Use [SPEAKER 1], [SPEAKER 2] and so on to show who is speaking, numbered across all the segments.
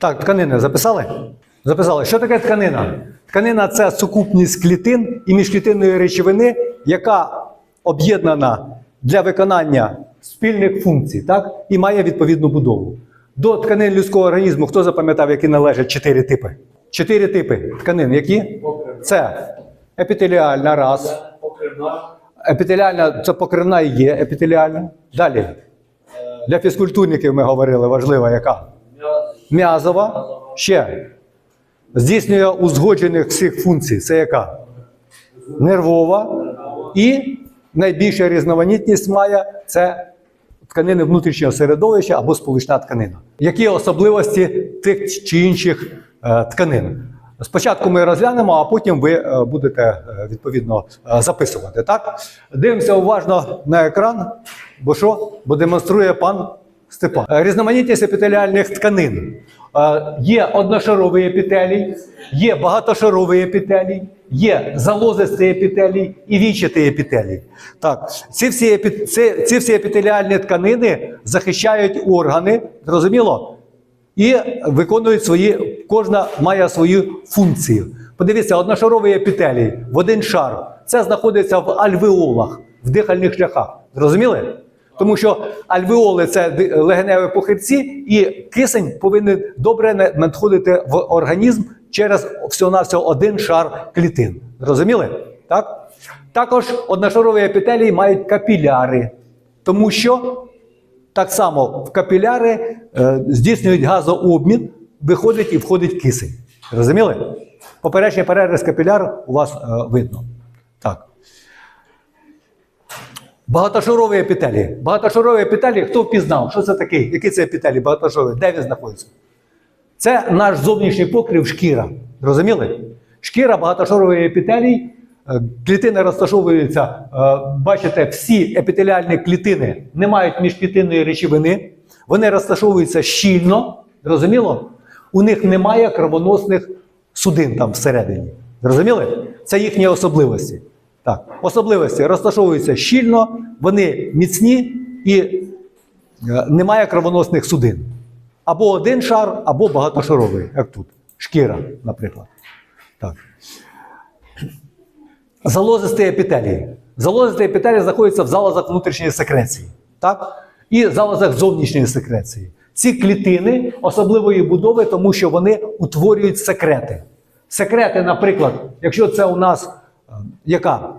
[SPEAKER 1] Так, тканини записали? Записали. Що таке тканина? Тканина це сукупність клітин і міжклітинної речовини, яка об'єднана для виконання спільних функцій, так? і має відповідну будову. До тканин людського організму хто запам'ятав, які належать чотири типи? Чотири типи тканин. Які? Це епітеліальна раз. Епітеліальна це покривна і є епітеліальна. Далі. Для фізкультурників ми говорили, важлива яка?
[SPEAKER 2] М'яз,
[SPEAKER 1] М'язова. Ще. Здійснює узгоджених всіх функцій. Це яка? Нервова. І найбільша різноманітність має це тканини внутрішнього середовища або сполучна тканина. Які особливості тих чи інших е, тканин? Спочатку ми розглянемо, а потім ви е, будете е, відповідно записувати. Так? Дивимося уважно на екран, бо що? Бо демонструє пан Степан. Е, Різноманітність епітеліальних тканин. Е, Є одношаровий епітелій, є багатошаровий епітелій, є залозистий епітелій і вічатий епітелій. Так, ці всі, епі- ці, ці всі епітеліальні тканини захищають органи, зрозуміло? І виконують свої, кожна має свою функцію. Подивіться, одношаровий епітелій в один шар. Це знаходиться в альвеолах, в дихальних шляхах. Зрозуміли? Тому що альвеоли це легеневі похибці, і кисень повинен добре надходити в організм через всього-навсього один шар клітин. Зрозуміли? Так? Також одношарові епітелії мають капіляри, тому що так само в капіляри е, здійснюють газообмін, виходить і входить кисень. Розуміли? Поперечний переріз капіляр у вас е, видно. Так. Багатошарові епітелії. Багатошарові епітелії, хто впізнав? Що це таке? Які це епітелії багатошарові? Де він знаходиться? Це наш зовнішній покрив шкіра. Розуміли? Шкіра багатошаровий епітелій. Е, Клітини розташовуються, е, бачите, всі епітеліальні клітини не мають міжклітинної речовини. Вони розташовуються щільно. Зрозуміло? У них немає кровоносних судин там всередині. Зрозуміли? Це їхні особливості. Так, особливості розташовуються щільно, вони міцні і е, немає кровоносних судин. Або один шар, або багатошаровий, як тут. Шкіра, наприклад. Так. Залозисті епітелії. Залозисті епітелії знаходяться в залозах внутрішньої секреції. Так? І залозах зовнішньої секреції. Ці клітини особливої будови, тому що вони утворюють секрети. Секрети, наприклад, якщо це у нас яка?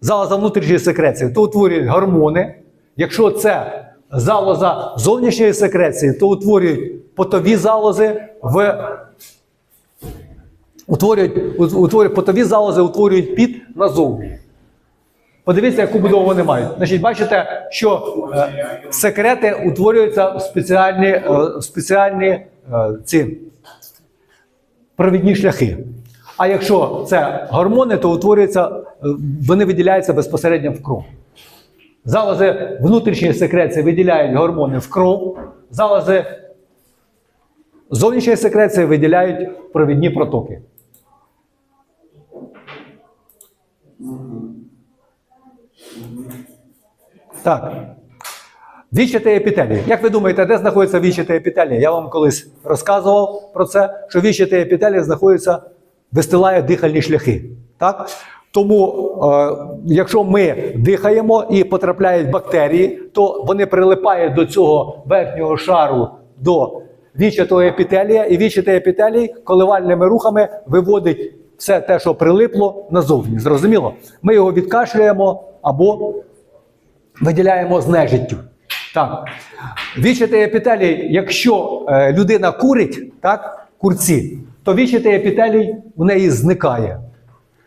[SPEAKER 1] Залоза внутрішньої секреції, то утворюють гормони. Якщо це залоза зовнішньої секреції, то утворюють потові залози в утворюють, утворюють потові залози, утворюють під назовні. Подивіться, яку будову вони мають. Значить, бачите, що е, секрети утворюються в спеціальні, е, спеціальні е, ці провідні шляхи. А якщо це гормони, то утворюються, е, вони виділяються безпосередньо в кров. Залози внутрішньої секреції виділяють гормони в кров, залози зовнішньої секреції виділяють провідні протоки. Так. Вічати епітелії. Як ви думаєте, де знаходиться вічати епітелії? Я вам колись розказував про це, що вічати епітелії знаходяться, вистилає дихальні шляхи. Так? Тому, е, якщо ми дихаємо і потрапляють бактерії, то вони прилипають до цього верхнього шару до вічатого епітелія, і вічатий епітелій коливальними рухами виводить все те, що прилипло назовні. Зрозуміло? Ми його відкашлюємо або виділяємо з нежиттю. Так. Вічатий епітелій, якщо е, людина курить, так, курці, то вічатий епітелій у неї зникає.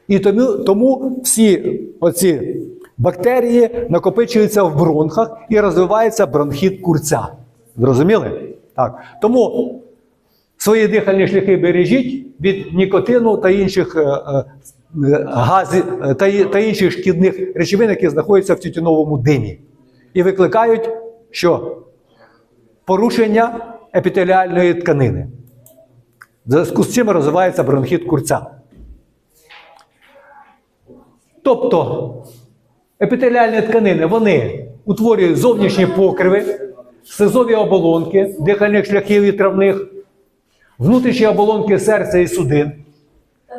[SPEAKER 1] І тому, тому всі оці бактерії накопичуються в бронхах і розвивається бронхіт курця. Зрозуміли? Так. Тому свої дихальні шляхи бережіть від нікотину та інших е, е, газів е, та, та інших шкідних речовин, які знаходяться в тютюновому димі, і викликають що? Порушення епітеліальної тканини. В зв'язку з цим розвивається бронхіт курця. Тобто епітеліальні тканини вони утворюють зовнішні покриви, слизові оболонки дихальних шляхів і травних, внутрішні оболонки серця і судин,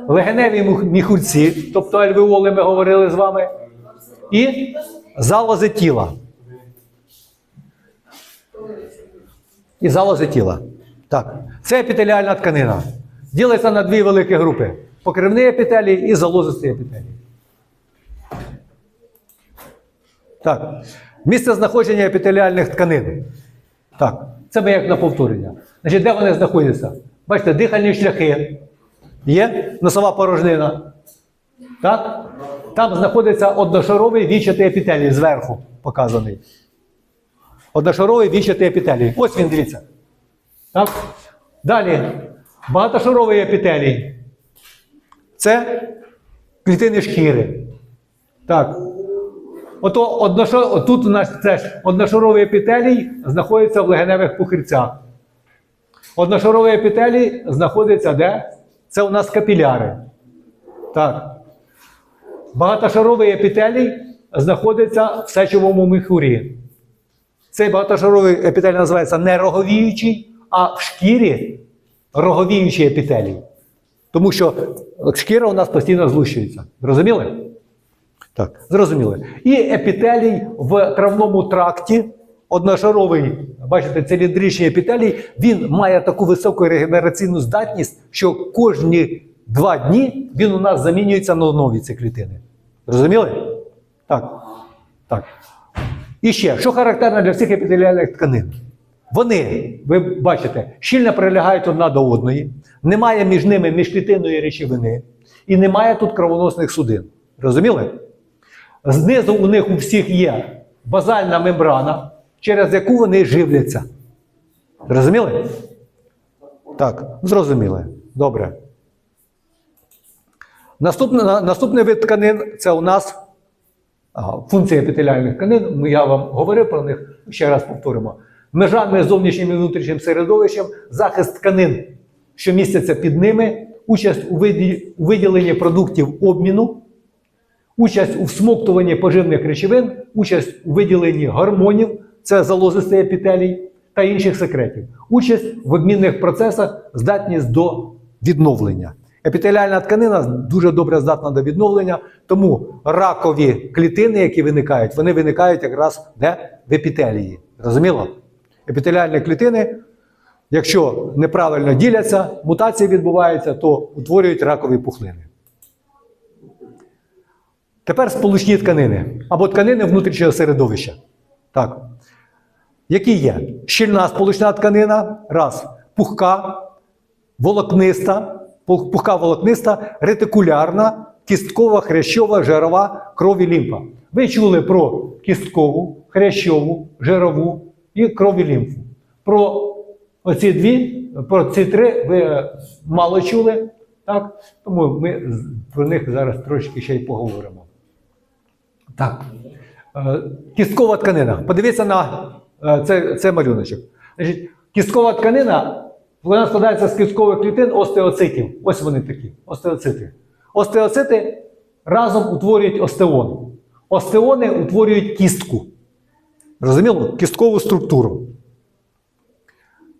[SPEAKER 1] легеневі міхурці, тобто альвеоли ми говорили з вами, і залози тіла. І залози тіла. Так, це епітеліальна тканина. Ділиться на дві великі групи: покривні епітелії і залозисті епітелії. Так. Місце знаходження епітеліальних тканин. Так, це ми як на повторення. Значить, де вони знаходяться? Бачите, дихальні шляхи. Є носова порожнина. Так? Там знаходиться одношаровий вічатий епітелій зверху показаний. Одношаровий вічатий епітелій. Ось він, дивіться. Так? Далі. Багатошаровий епітелій. Це клітини шкіри. Так. Ото одношо... тут у нас теж одношаровий епітелій знаходиться в легеневих пухирцях. Одношаровий епітелій знаходиться де? Це у нас капіляри. Так. Багатошаровий епітелій знаходиться в сечовому міхурі. Цей багатошаровий епітелій називається не роговіючий, а в шкірі роговіючий епітелій. Тому що шкіра у нас постійно злущується. Зрозуміли? Так, зрозуміли. І епітелій в травному тракті, одношаровий, бачите, циліндричний епітелій, він має таку високу регенераційну здатність, що кожні два дні він у нас замінюється на нові ці клітини. Зрозуміли? Так. Так. І ще, що характерно для всіх епітеліальних тканин? Вони, ви бачите, щільно прилягають одна до одної, немає між ними міжклітинної речовини і немає тут кровоносних судин. Розуміли? Знизу у них у всіх є базальна мембрана, через яку вони живляться. Розуміли? Так, зрозуміли. Добре. Наступний, наступний вид тканин це у нас функція епітеліальних тканин. Я вам говорив про них, ще раз повторимо. Межа між зовнішнім і внутрішнім середовищем, захист тканин, що містяться під ними, участь у, виділенні продуктів обміну, участь у всмоктуванні поживних речовин, участь у виділенні гормонів, це залозистий епітелій та інших секретів, участь в обмінних процесах, здатність до відновлення. Епітеліальна тканина дуже добре здатна до відновлення, тому ракові клітини, які виникають, вони виникають якраз де? в епітелії. Розуміло? Епітеліальні клітини, якщо неправильно діляться, мутації відбуваються, то утворюють ракові пухлини. Тепер сполучні тканини або тканини внутрішнього середовища. Так. Які є? Щільна сполучна тканина, раз. Пухка, волокниста, пухка волокниста, ретикулярна, кісткова, хрящова, жирова, кров і лімфа. Ви чули про кісткову, хрящову, жирову і кров і лімфу. Про оці дві, про ці три ви е, мало чули, так? тому ми про них зараз трошки ще й поговоримо. Так. Е, Кісткова тканина. Подивіться на е, це, це малюночок. Кісткова тканина вона складається з кісткових клітин остеоцитів. Ось вони такі. Остеоцити. Остеоцити разом утворюють остеон. Остеони утворюють кістку. Розуміло? Кісткову структуру.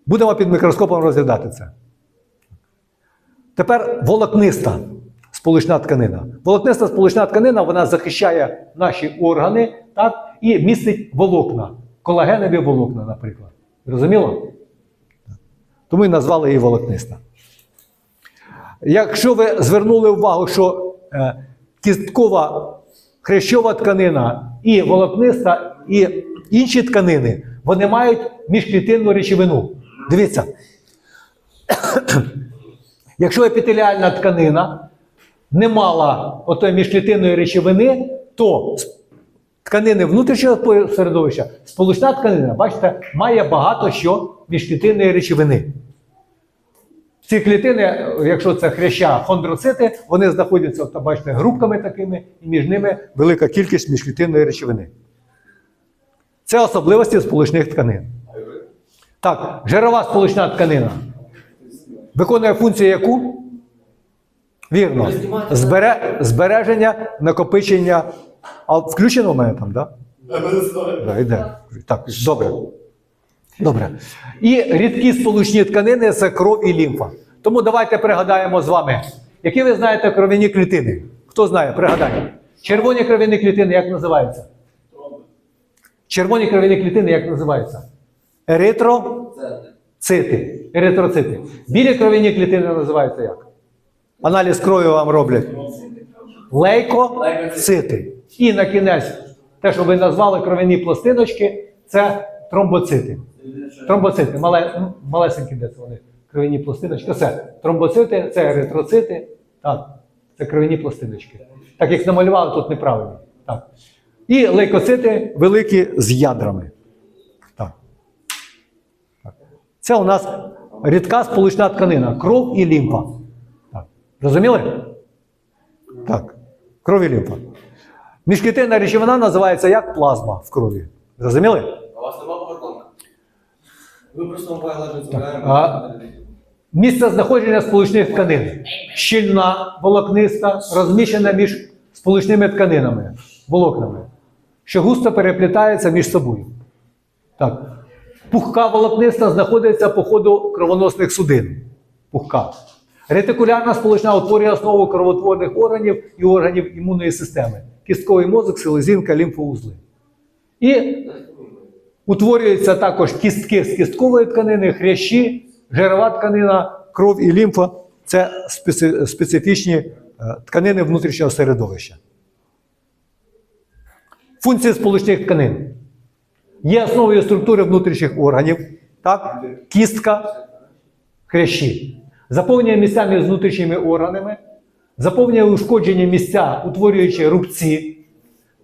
[SPEAKER 1] Будемо під мікроскопом розглядати це. Тепер волокниста сполучна тканина. Волокниста сполучна тканина вона захищає наші органи так, і містить волокна, колагенові волокна, наприклад. Зрозуміло? Тому і назвали її волокниста. Якщо ви звернули увагу, що е, кісткова хрящова тканина і волокниста, і інші тканини, вони мають міжклітинну речовину. Дивіться, Якщо епітеліальна тканина не мала отої міжклітинної речовини, то тканини внутрішнього середовища, сполучна тканина, бачите, має багато що міжклітинної речовини. Ці клітини, якщо це хряща хондроцити, вони знаходяться, бачите, групками такими, і між ними велика кількість міжклітинної речовини. Це особливості сполучних тканин. Так, жирова сполучна тканина. Виконує функцію яку? Вірно. Збере, збереження, накопичення. А включено в мене там, так? Да? Да, йде. Так, добре. Добре. І рідкі сполучні тканини це кров і лімфа. Тому давайте пригадаємо з вами, які ви знаєте кров'яні клітини. Хто знає, пригадайте. Червоні кров'яні клітини як називаються? Червоні кров'яні клітини як називаються? Еритроцити. Еритроцити. Білі кров'яні клітини називаються як? Аналіз крові вам роблять. Лейкоцити. І на кінець, те, що ви назвали кров'яні пластиночки, це тромбоцити. Тромбоцити, мале, малесенькі де це вони, кров'яні пластиночки. Це тромбоцити, це еритроцити. Так, це кров'яні пластиночки. Так як намалювали, тут неправильно. Так. І лейкоцити великі з ядрами. Так. так. Це у нас рідка сполучна тканина, кров і лімфа. Так. Розуміли? Так. Кров і лімфа. Міжклітинна речовина називається як плазма в крові. Зрозуміли?
[SPEAKER 2] А у вас нема поверхонка? Ви просто виглажуєте
[SPEAKER 1] А- Місце знаходження сполучних тканин. Щільна, волокниста, розміщена між сполучними тканинами, волокнами, що густо переплітається між собою. Так. Пухка волокниста знаходиться по ходу кровоносних судин. Пухка. Ретикулярна сполучна утворює основу кровотворних органів і органів імунної системи. Кістковий мозок, селезінка, лімфоузли. І Утворюються також кістки з кісткової тканини, хрящі, жирова тканина, кров і лімфа це специфічні е, тканини внутрішнього середовища. Функції сполучних тканин є основою структури внутрішніх органів, так? кістка, хрящі. Заповнює місця між внутрішніми органами, заповнює ушкоджені місця, утворюючи рубці,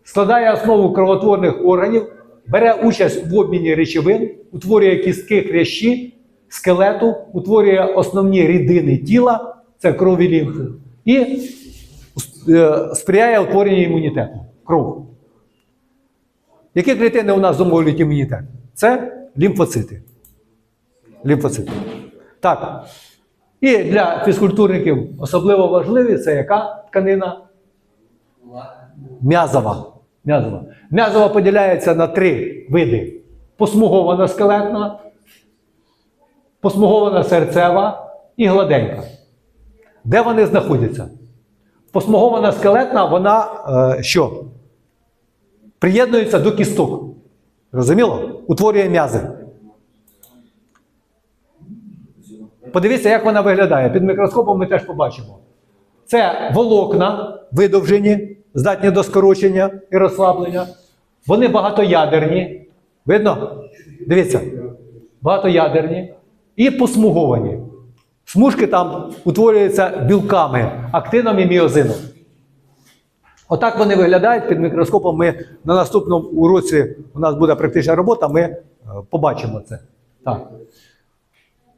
[SPEAKER 1] складає основу кровотворних органів, бере участь в обміні речовин, утворює кістки хрящі, скелету, утворює основні рідини тіла, це кров і лімфу, і е, сприяє утворенню імунітету. Кров. Які клітини у нас зумовлюють імунітет? Це лімфоцити. Лімфоцити. Так. І для фізкультурників особливо важливі це яка тканина? М'язова. М'язова. М'язова поділяється на три види: посмугована скелетна, посмугована серцева і гладенька. Де вони знаходяться? Посмугована скелетна, вона е, що? Приєднується до кісток. Розуміло? Утворює м'язи. Подивіться, як вона виглядає. Під мікроскопом ми теж побачимо. Це волокна видовжені, здатні до скорочення і розслаблення. Вони багатоядерні. Видно? Дивіться. Багатоядерні і посмуговані. Смужки там утворюються білками, актином і міозином. Отак вони виглядають під мікроскопом. Ми на наступному уроці у нас буде практична робота, ми е, побачимо це. Так.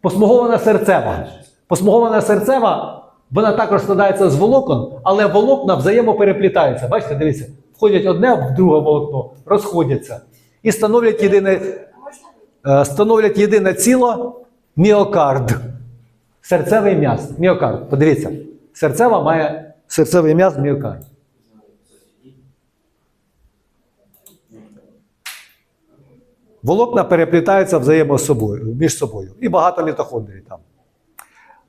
[SPEAKER 1] Посмугована серцева. Посмугована серцева, вона також складається з волокон, але волокна взаємопереплітаються. Бачите, дивіться, входять одне в друге волокно, розходяться і становлять єдине, е, становлять єдине ціло міокард. Серцевий м'яз. Міокард. Подивіться, серцева має серцевий м'яз міокард. Волокна переплітаються взаємо між собою. І багато мітохондрій там.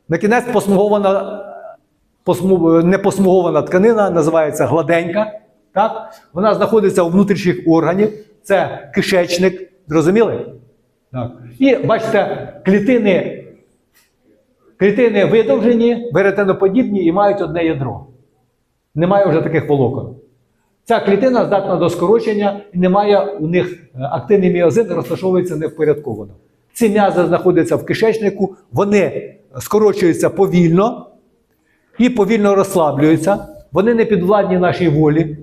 [SPEAKER 1] На кінець посмугована, посму, непосмугована тканина називається гладенька. Так? Вона знаходиться у внутрішніх органів. Це кишечник. Зрозуміли? Так. І бачите, клітини, клітини видовжені, веретеноподібні і мають одне ядро. Немає вже таких волокон. Ця клітина здатна до скорочення і немає у них е, активний міозин, розташовується невпорядковано. Ці м'язи знаходяться в кишечнику, вони скорочуються повільно і повільно розслаблюються. Вони не підвладні нашій волі,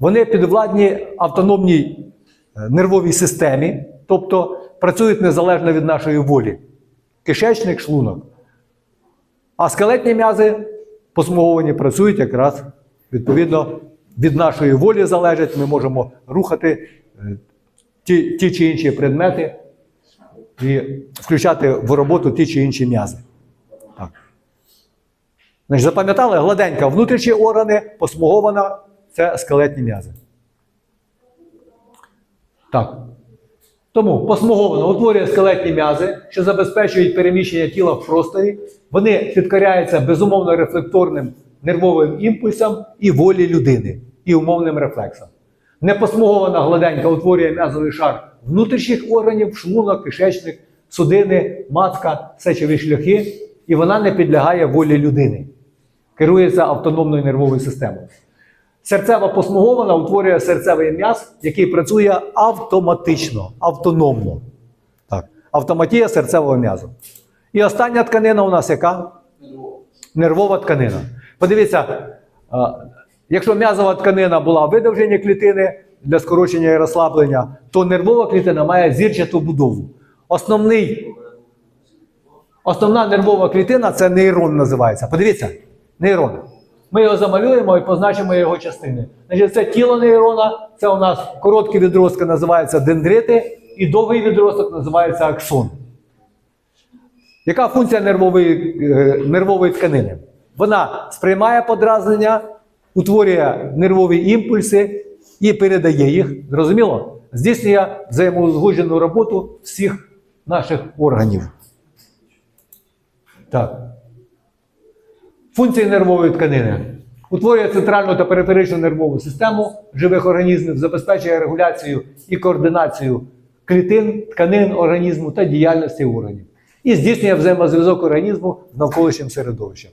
[SPEAKER 1] вони підвладні автономній е, нервовій системі, тобто працюють незалежно від нашої волі. Кишечник, шлунок. А скелетні м'язи посмуговані працюють якраз відповідно від нашої волі залежать. Ми можемо рухати е, ті, ті чи інші предмети і включати в роботу ті чи інші м'язи. Так. Значить, запам'ятали, гладенька внутрішні органи, посмугована це скелетні м'язи. Так. Тому посмуговано утворює скелетні м'язи, що забезпечують переміщення тіла в просторі. Вони підкоряються безумовно рефлекторним нервовим імпульсам і волі людини, і умовним рефлексам. Непосмугована гладенька утворює м'язовий шар внутрішніх органів, шлунок, кишечник, судини, матка, сечові шляхи, і вона не підлягає волі людини. Керується автономною нервовою системою. Серцева посмугована утворює серцевий м'яз, який працює автоматично, автономно. Так. Автоматія серцевого м'язу. І остання тканина у нас яка? Нервова тканина. Подивіться, якщо м'язова тканина була видовжені клітини для скорочення і розслаблення, то нервова клітина має зірчату будову. Основний, основна нервова клітина це нейрон називається. Подивіться, нейрон. Ми його замалюємо і позначимо його частини. Значить, це тіло нейрона, це у нас короткі відростки називаються дендрити, і довгий відросток називається аксон. Яка функція нервової, е, нервової тканини? Вона сприймає подразнення, утворює нервові імпульси і передає їх. Зрозуміло? Здійснює взаємоузгоджену роботу всіх наших органів. Так. Функції нервової тканини. Утворює центральну та периферичну нервову систему живих організмів, забезпечує регуляцію і координацію клітин, тканин організму та діяльності органів. І здійснює взаємозв'язок організму з навколишнім середовищем.